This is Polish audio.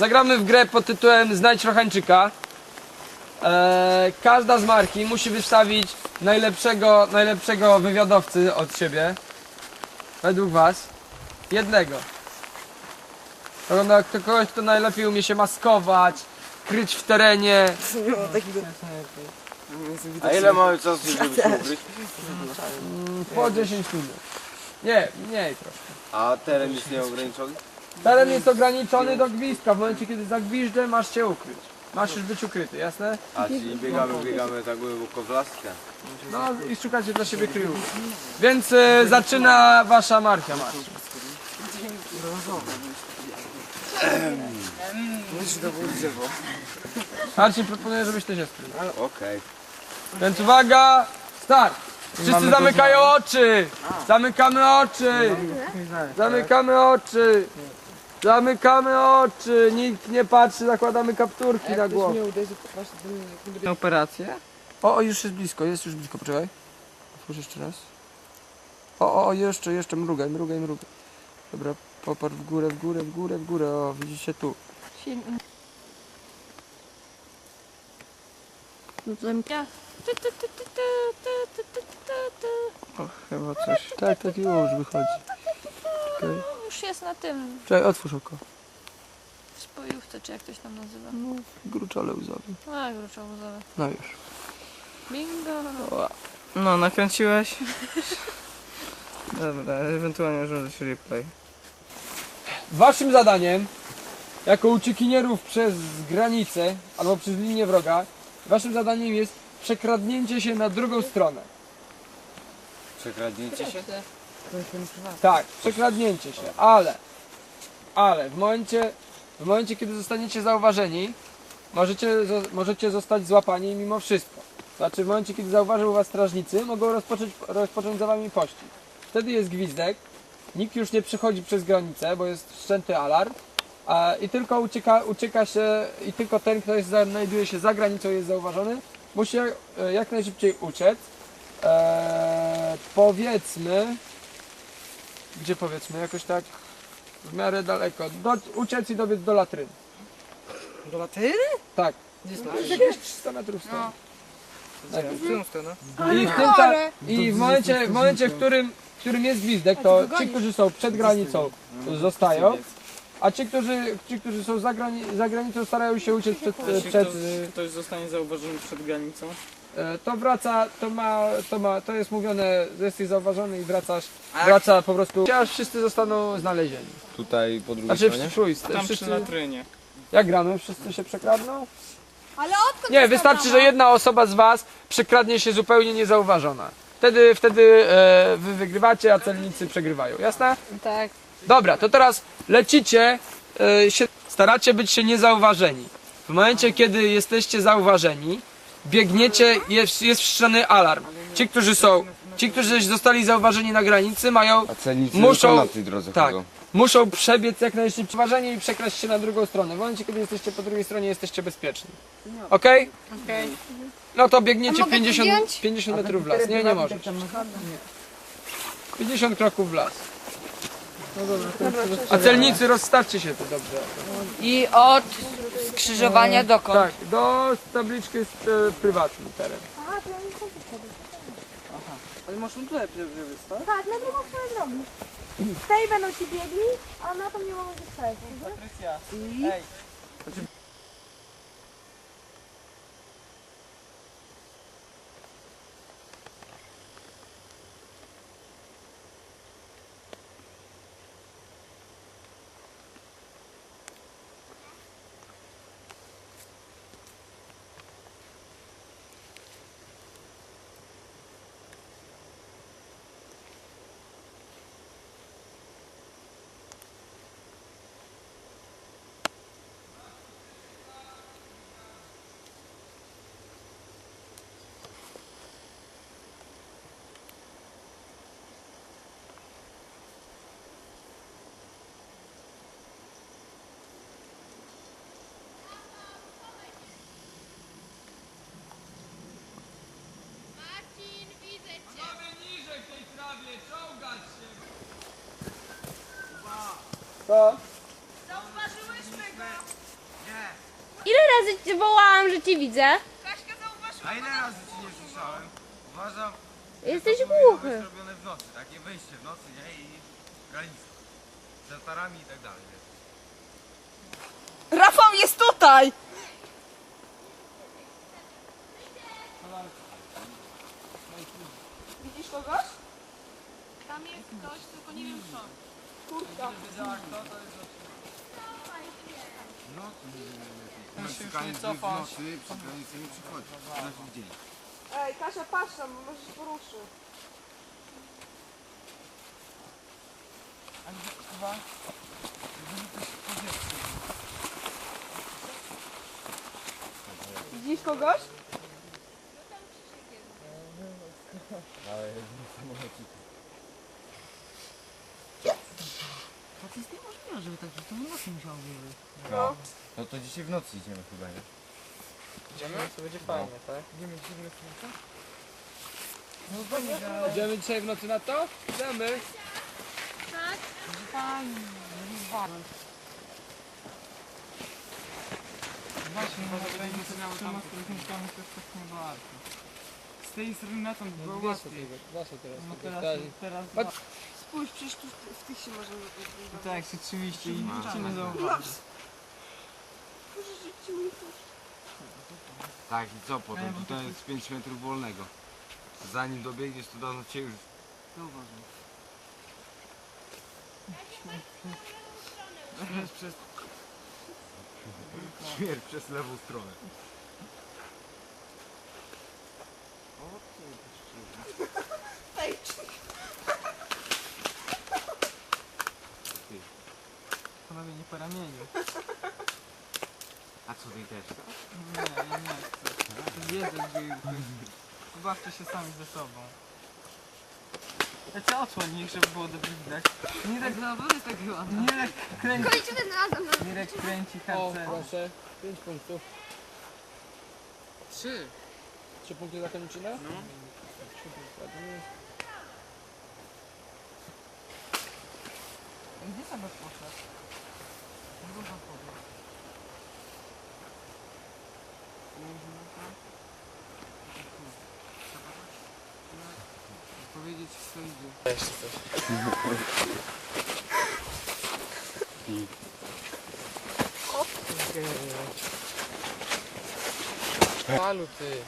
Zagramy w grę pod tytułem Znajdź Rochańczyka. Eee, każda z marki musi wystawić najlepszego, najlepszego wywiadowcy od siebie. Według was. Jednego. Kogo- na- kto- Kogoś, kto najlepiej umie się maskować, kryć w terenie. A ile mamy czasu, żeby się ukryć? Mm, Po 10 minut. Nie, mniej troszkę. A teren jest nieograniczony? Teren jest ograniczony do gwizdka. W momencie, kiedy zagwiżdżę, masz się ukryć. Masz już być ukryty, jasne? A czyli biegamy, biegamy tak głęboko w laskę. No i szukacie dla siebie kryjówki. Więc e, zaczyna wasza marka. Marcin. Marcin proponuję, żebyś ty się skrył. Okej. Więc uwaga, start! Wszyscy zamykają oczy! Zamykamy oczy! Zamykamy oczy! Zamykamy oczy, nikt nie patrzy, zakładamy kapturki na głowę. Na operację? O, o, już jest blisko, jest już blisko, poczekaj. Otwórz jeszcze raz. O, o, o, jeszcze, jeszcze, mrugaj, mrugaj, mrugaj. Dobra, poparł w górę, w górę, w górę, w górę, o, widzicie tu. Zębia. O, chyba coś. Tak, tak już wychodzi. Już jest na tym czekaj otwórz oko. spojówce, czy jak ktoś tam nazywa. No, gruczole łzowe. A, gruczowo łzowe. No już. Bingo. No, nakręciłeś? Dobra, ewentualnie się replay. Waszym zadaniem, jako uciekinierów przez granicę, albo przez linię wroga, waszym zadaniem jest przekradnięcie się na drugą stronę. Przekradniecie się? Tak, przekradnięcie się, ale, ale w momencie, w momencie kiedy zostaniecie zauważeni, możecie, możecie zostać złapani mimo wszystko. Znaczy w momencie kiedy zauważył was strażnicy, mogą rozpocząć, rozpocząć za wami pościg. Wtedy jest gwizdek, nikt już nie przychodzi przez granicę, bo jest wszczęty alarm. A, I tylko ucieka, ucieka się, i tylko ten, kto jest, znajduje się za granicą, jest zauważony, musi jak, jak najszybciej uciec. Eee, powiedzmy, gdzie powiedzmy, jakoś tak w miarę daleko. Do, uciec i dobiec do latryny. Do latyny? Tak. Gdzie Jakieś 300 metrów stąd. Tak, w którą stronę? I w tym ta, i w momencie, w momencie, w którym, w którym jest gwizdek, to ci, którzy są przed granicą zostają, a ci, którzy, ci, którzy są za, grani, za granicą starają się uciec przed, Jeśli przed ktoś, ktoś zostanie zauważony przed granicą, to wraca, to ma, to ma, to jest mówione, jesteś zauważony i wracasz, wraca po prostu, aż wszyscy zostaną znalezieni. Tutaj po drugiej Znaczy, stronie? wszyscy, tam przy wszyscy, latrynie. jak gramy, wszyscy się przekradną? Ale odkąd Nie, wystarczy, ta że jedna osoba z was przekradnie się zupełnie niezauważona. Wtedy, wtedy e, wy wygrywacie, a celnicy przegrywają. Jasne? Tak. Dobra, to teraz lecicie, e, się, staracie być się niezauważeni. W momencie, kiedy jesteście zauważeni, biegniecie, jest, jest wszczony alarm. Ci, którzy są, ci, którzy zostali zauważeni na granicy, mają A celnicy Muszą- tylko na tej drodze tak. chodzą. Muszą przebiec jak najszybciej uważanie i przekraść się na drugą stronę. W momencie, kiedy jesteście po drugiej stronie, jesteście bezpieczni. Okej? Okej. No to biegniecie A mogę 50, zdjąć? 50 metrów w las. Nie, nie możesz. 50 kroków w las. A celnicy rozstawcie się tu dobrze. I od skrzyżowania dokąd? Tak, do tabliczki jest e, prywatny teren. Ale masz tutaj wystać? Tak, na drugą stronę drogi. Z tej będą ci biegli, a na to nie mogą się przejść. Patrycja, ej. To? Zauważyłyśmy go! razy cię wołałam, że cię widzę? A ile razy ci nie słyszałem? Uważam, Jesteś to powinno być głuchy. zrobione w nocy, takie wejście w nocy, nie? I granice. Z altarami i tak dalej, wiesz. Rafał jest tutaj! Widzisz kogoś? Tam jest ktoś, tylko nie wiem kto. Przy granicy nie przychodzi. W dzień. Ej, Kasia, patrz tam, może się poruszy. Widzisz kogoś? No. No to dzisiaj w nocy idziemy chyba, nie? Idziemy? To będzie fajnie, tak? Idziemy dzisiaj w nocy na to? Idziemy. Właśnie, może będzie trzema stronnikami to jest tak nie warto. Z tej strony na tam było łatwiej. tego, dwa są teraz. No teraz, Tak. teraz. Spójrz, przecież tu w tych się można No tak, się trzymiście i nikt cię nie zauważy. Tak i co potem? Tutaj jest 5 metrów wolnego. Zanim dobiegniesz, to dawno cię już Zauważam. Przez śmierć przez lewą stronę. panowie nie po ramieniu. A co ty też? Nie, ja nie chcę. Wiedzę, gdzie się sami ze sobą. Ja cię odsłoń, żeby było dobrze widać. Mirek, No, jest taki ładny. Mirek kręci, Kończę ten razem. Mirek kręci O, proszę. Pięć punktów. Trzy. Trzy punkty za koniczynę? No. Trzy punkty, ładnie. Gdzie sobie poszedł? Dużo poszedł. Powiedzieć kto idzie. Palu ty.